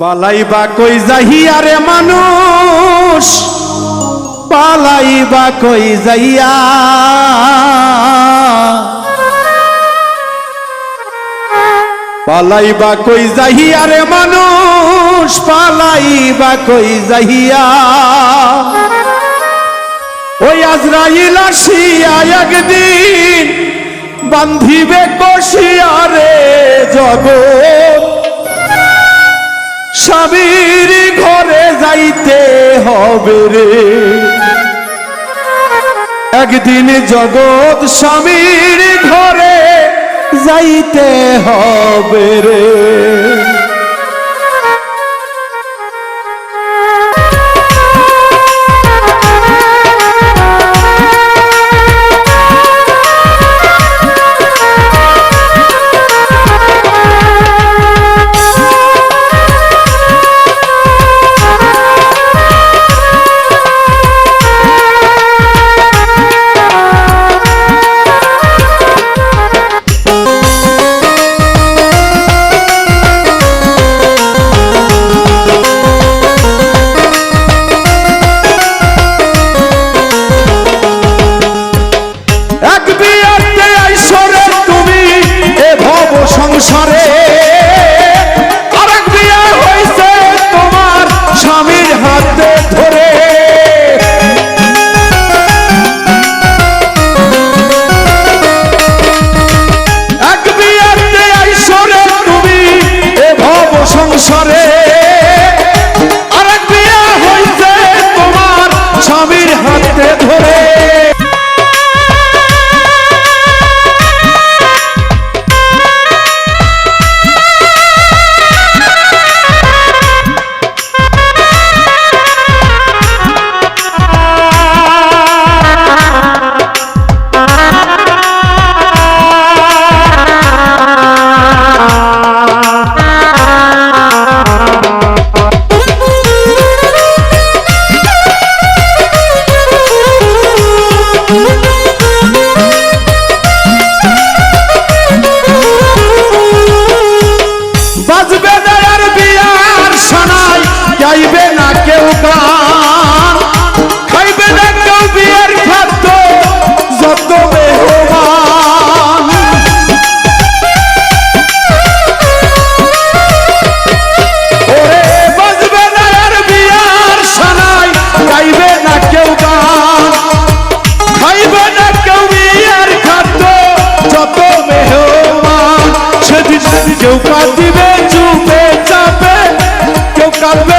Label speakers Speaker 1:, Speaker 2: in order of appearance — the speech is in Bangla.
Speaker 1: পালাইবা কই যাহিয়া রে মানুষ? পালাইবা কই যাইয়া? পালাইবা কই যাহিয়া রে মানুষ? পালাইবা কই যাহিয়া ওই আজরাইল আসিয়া একদিন বান্ধিবে কষিয়া রে জগৎ। স্বামীর ঘরে যাইতে হবে রে। একদিন জগৎ স্বামীর ঘরে যাইতে হবে রে। ধরে কেউ কাঁদিবে চুপে চাপে কেউ কাঁদবে চিল্লাইয়া রে জগৎ